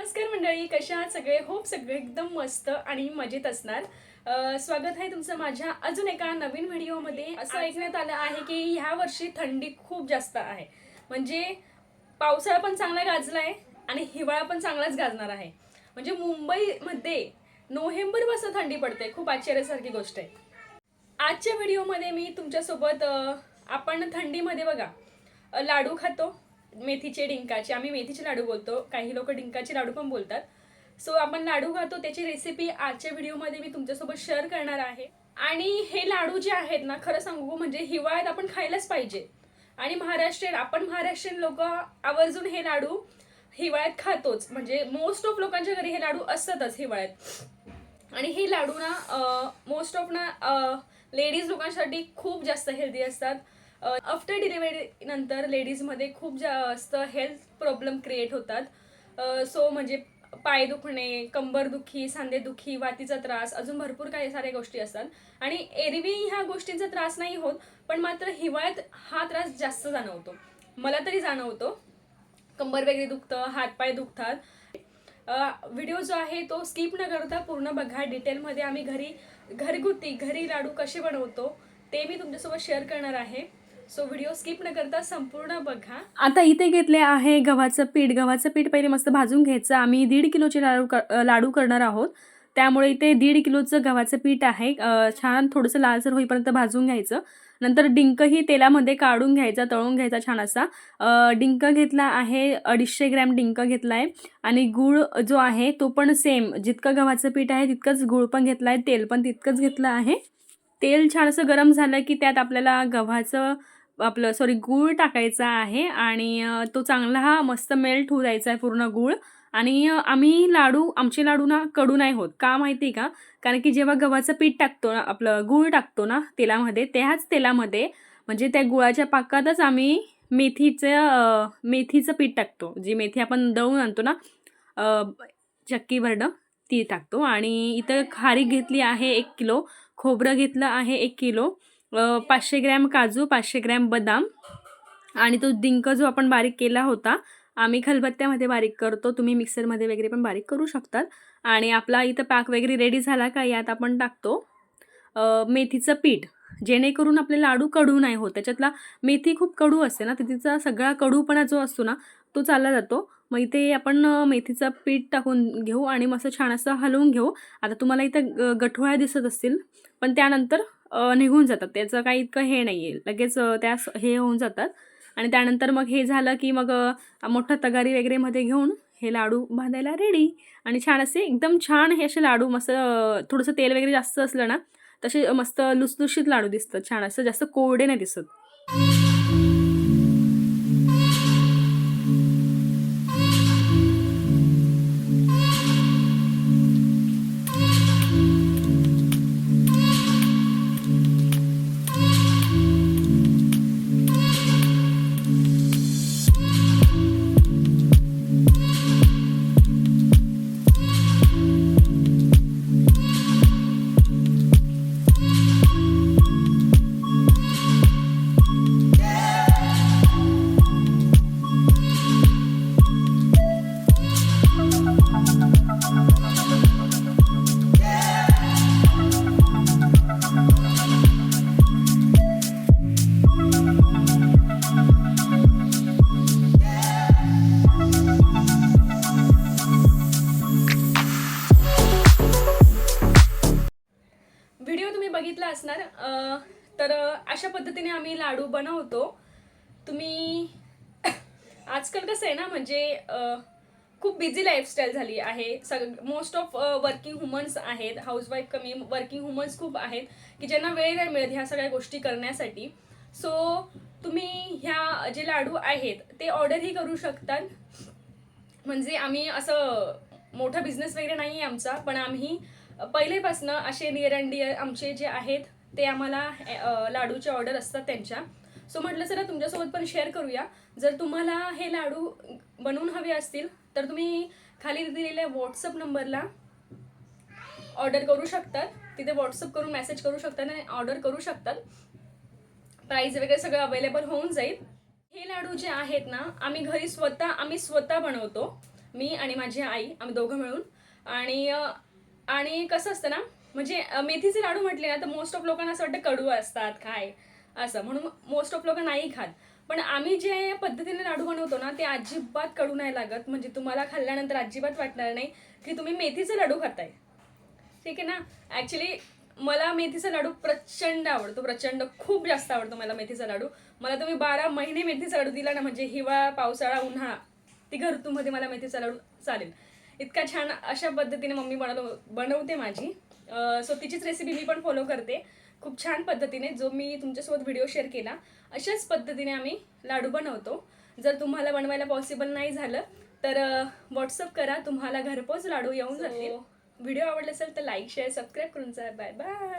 नमस्कार मंडळी कशा आहात सगळे? होप सगळे एकदम मस्त आणि मजेत असणार. स्वागत आहे तुमचं माझ्या अजून एका नवीन व्हिडिओमध्ये. असं ऐकण्यात आलं आहे की ह्या वर्षी थंडी खूप जास्त आहे. म्हणजे पावसाळा पण चांगला गाजला आहे आणि हिवाळा पण चांगलाच गाजणार आहे. म्हणजे मुंबईमध्ये नोव्हेंबरपासून थंडी पडते. खूप आश्चर्यासारखी गोष्ट आहे. आजच्या व्हिडिओमध्ये मी तुमच्यासोबत आपण थंडीमध्ये बघा लाडू खातो. मेथीचे डिंकाचे आम्ही मेथीचे लाडू बोलतो काही लोक डिंकाचे लाडू पण बोलतात. सो आपण लाडू खातो त्याची रेसिपी आजच्या व्हिडिओमध्ये मी तुमच्यासोबत शेअर करणार आहे. आणि हे लाडू जे आहेत ना खरं सांगू म्हणजे हिवाळ्यात आपण खायलाच पाहिजे. आणि महाराष्ट्रीयन आपण महाराष्ट्रीयन लोक आवर्जून हे लाडू हिवाळ्यात खातोच. म्हणजे मोस्ट ऑफ लोकांच्या घरी हे लाडू असतातच हिवाळ्यात. आणि हे लाडू ना मोस्ट ऑफ ना लेडीज लोकांसाठी खूप जास्त हेल्दी असतात. आफ्टर डिलिव्हरी नंतर लेडीजमध्ये खूप जास्त हेल्थ प्रॉब्लेम क्रिएट होतात. सो म्हणजे पाय दुखणे कंबर दुखी सांधेदुखी वातीचा त्रास अजून भरपूर काही साऱ्या गोष्टी असतात. आणि एरवी ह्या गोष्टींचा त्रास नाही होत पण मात्र हिवाळ्यात हा त्रास जास्त जाणवतो. मला तरी जाणवतो. कंबर वगैरे दुखतं हातपाय दुखतात. व्हिडिओ जो आहे तो स्किप न करता पूर्ण बघा. डिटेलमध्ये आम्ही घरी घरगुती घरी लाडू कसे बनवतो ते मी तुमच्यासोबत शेअर करणार आहे. सो व्हिडिओ स्किप न करता संपूर्ण बघा. आता इथे घेतले आहे गव्हाचं पीठ. गव्हाचं पीठ पहिले मस्त भाजून घ्यायचं. आम्ही दीड किलोचे लाडू क- लाडू करणार आहोत. त्यामुळे इथे दीड किलोचं गव्हाचं पीठ आहे. छान थोडंसं लालसर होईपर्यंत भाजून घ्यायचं. नंतर डिंकही तेलामध्ये काढून घ्यायचा तळून घ्यायचा छान असा डिंक घेतला आहे अडीचशे ग्रॅम डिंक घेतला आहे आणि गूळ जो आहे तो पण सेम जितकं गव्हाचं पीठ आहे तितकंच गूळ पण घेतला आहे तेल पण तितकंच घेतलं आहे. तेल छान असं गरम झालं की त्यात आपल्याला गव्हाचं आपलं सॉरी गूळ टाकायचा आहे आणि तो चांगला हा मस्त मेल्ट होऊ द्यायचा आहे पूर्ण गूळ. आणि आम्ही लाडू आमचे लाडू ना कडू नाही होत. का माहिती आहे का? कारण की जेव्हा गव्हाचं पीठ टाकतो ना आपलं गूळ टाकतो ना तेलामध्ये त्याच तेलामध्ये म्हणजे त्या गुळाच्या पाकातच आम्ही मेथीचं मेथीचं पीठ टाकतो. जी मेथी आपण दळून आणतो ना चक्की भरडं ती टाकतो. आणि इथं खारीक घेतली आहे एक किलो खोबरं घेतलं आहे एक किलो. पाचशे ग्रॅम काजू पाचशे ग्रॅम बदाम आणि तो डिंक जो आपण बारीक केला होता आम्ही खलबत्त्यामध्ये बारीक करतो तुम्ही मिक्सरमध्ये वगैरे पण बारीक करू शकतात. आणि आपला इथं पाक वगैरे रेडी झाला का यात आपण टाकतो मेथीचं पीठ. जेणेकरून आपले लाडू कडू नाही होत. त्याच्यातला मेथी खूप कडू असते ना तर तिचा सगळा कडूपणा जो असतो ना तो चालला जातो. मग इथे आपण मेथीचं पीठ टाकून घेऊ आणि मस्त छान असं हलवून घेऊ. आता तुम्हाला इथं ग- गठोळ्या दिसत असतील पण त्यानंतर निघून जातात. त्याचं काही इतकं हे नाही आहे लगेच त्या हे होऊन जातात. आणि त्यानंतर मग हे झालं की मग मोठं तगारी वगैरेमध्ये घेऊन हे लाडू बांधायला रेडी आणि छान असे एकदम छान हे असे लाडू मस्त थोडंसं तेल वगैरे जास्त असलं ना तसे मस्त लुसलुशीत लाडू दिसतात. छान असं जास्त कोरडे नाही दिसत. बघितला असणार. तर अशा पद्धतीने आम्ही लाडू बनवतो. तुम्ही आजकाल कसं आहे ना म्हणजे खूप बिझी लाईफस्टाईल झाली आहे. सग मोस्ट ऑफ वर्किंग वुमन्स आहेत. हाऊसवाईफ कमी वर्किंग वुमन्स खूप आहेत की ज्यांना वेळ नाही मिळत ह्या सगळ्या गोष्टी करण्यासाठी. सो तुम्ही ह्या जे लाडू आहेत ते ऑर्डरही करू शकतात. म्हणजे आम्ही असं मोठा बिझनेस वगैरे नाही आहे आमचा पण आम्ही पहिलेपासनं असे नियर अँड डिअर आमचे जे आहेत ते आम्हाला लाडूचे ऑर्डर असतात त्यांच्या. सो म्हटलं चला तुमच्यासोबत पण शेअर करूया. जर तुम्हाला हे लाडू बनवून हवे असतील तर तुम्ही खाली दिलेल्या व्हॉट्सअप नंबरला ऑर्डर करू शकतात. तिथे व्हॉट्सअप करून मेसेज करू शकतात आणि ऑर्डर करू शकतात. प्राईज वगैरे सगळं अवेलेबल होऊन जाईल. हे लाडू जे आहेत ना आम्ही घरी स्वतः आम्ही स्वतः बनवतो. मी आणि माझी आई आम्ही दोघं मिळून. आणि आणि कसं असतं ना म्हणजे मेथीचे लाडू म्हटले ना तर मोस्ट ऑफ लोकांना असं वाटतं कडू असतात काय? असं. म्हणून मोस्ट ऑफ लोक नाही खात. पण आम्ही जे पद्धतीने लाडू बनवतो ना ते अजिबात कडू नाही लागत. म्हणजे तुम्हाला खाल्ल्यानंतर अजिबात वाटणार नाही की तुम्ही मेथीचं लाडू खाताय. ठीक आहे ना? ॲक्च्युली मला मेथीचा लाडू प्रचंड आवडतो. प्रचंड खूप जास्त आवडतो मला मेथीचा लाडू. मला तुम्ही बारा महिने मेथीचा लाडू दिला ना म्हणजे हिवाळा पावसाळा उन्हाळा तिघ ऋतूमध्ये मला मेथीचा लाडू चालेल. इतका छान अशा पद्धतीने मम्मी बनव बनवते माझी. सो तिचीच रेसिपी मी पण फॉलो करते. खूप छान पद्धतीने जो मी तुमच्यासोबत व्हिडिओ शेअर केला अशाच पद्धतीने आम्ही लाडू बनवतो. जर तुम्हाला बनवायला पॉसिबल नाही झालं तर व्हॉट्सअप करा तुम्हाला घरपोच लाडू येऊन जातील. व्हिडिओ आवडला असेल तर लाईक शेअर सबस्क्राईब करून जा. Bye bye